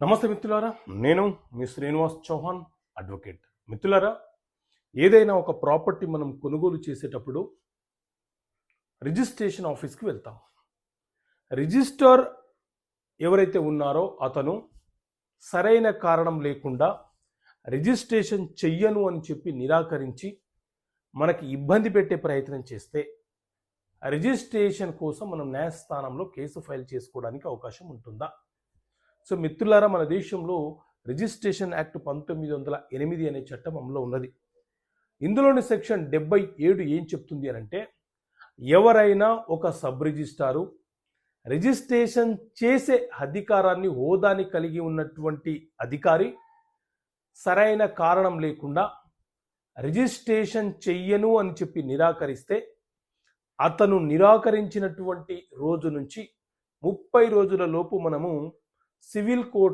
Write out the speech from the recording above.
నమస్తే మిత్రులారా నేను మీ శ్రీనివాస్ చౌహాన్ అడ్వకేట్ మిత్రులారా ఏదైనా ఒక ప్రాపర్టీ మనం కొనుగోలు చేసేటప్పుడు రిజిస్ట్రేషన్ ఆఫీస్కి వెళ్తాం. రిజిస్టర్ ఎవరైతే ఉన్నారో అతను సరైన కారణం లేకుండా రిజిస్ట్రేషన్ చెయ్యను అని చెప్పి నిరాకరించి మనకి ఇబ్బంది పెట్టే ప్రయత్నం చేస్తే రిజిస్ట్రేషన్ కోసం మనం న్యాయస్థానంలో కేసు ఫైల్ చేసుకోవడానికి అవకాశం ఉంటుందా? సో మిత్రులారా మన దేశంలో రిజిస్ట్రేషన్ యాక్ట్ పంతొమ్మిది వందల ఎనిమిది అనే చట్టం అమలు ఉన్నది. ఇందులోని సెక్షన్ డెబ్బై ఏడు ఏం చెప్తుంది అని అంటే ఎవరైనా ఒక సబ్ రిజిస్టారు రిజిస్ట్రేషన్ చేసే అధికారాన్ని హోదాని కలిగి ఉన్నటువంటి అధికారి సరైన కారణం లేకుండా రిజిస్ట్రేషన్ చెయ్యను అని చెప్పి నిరాకరిస్తే అతను నిరాకరించినటువంటి రోజు నుంచి ముప్పై రోజుల లోపు మనము civil court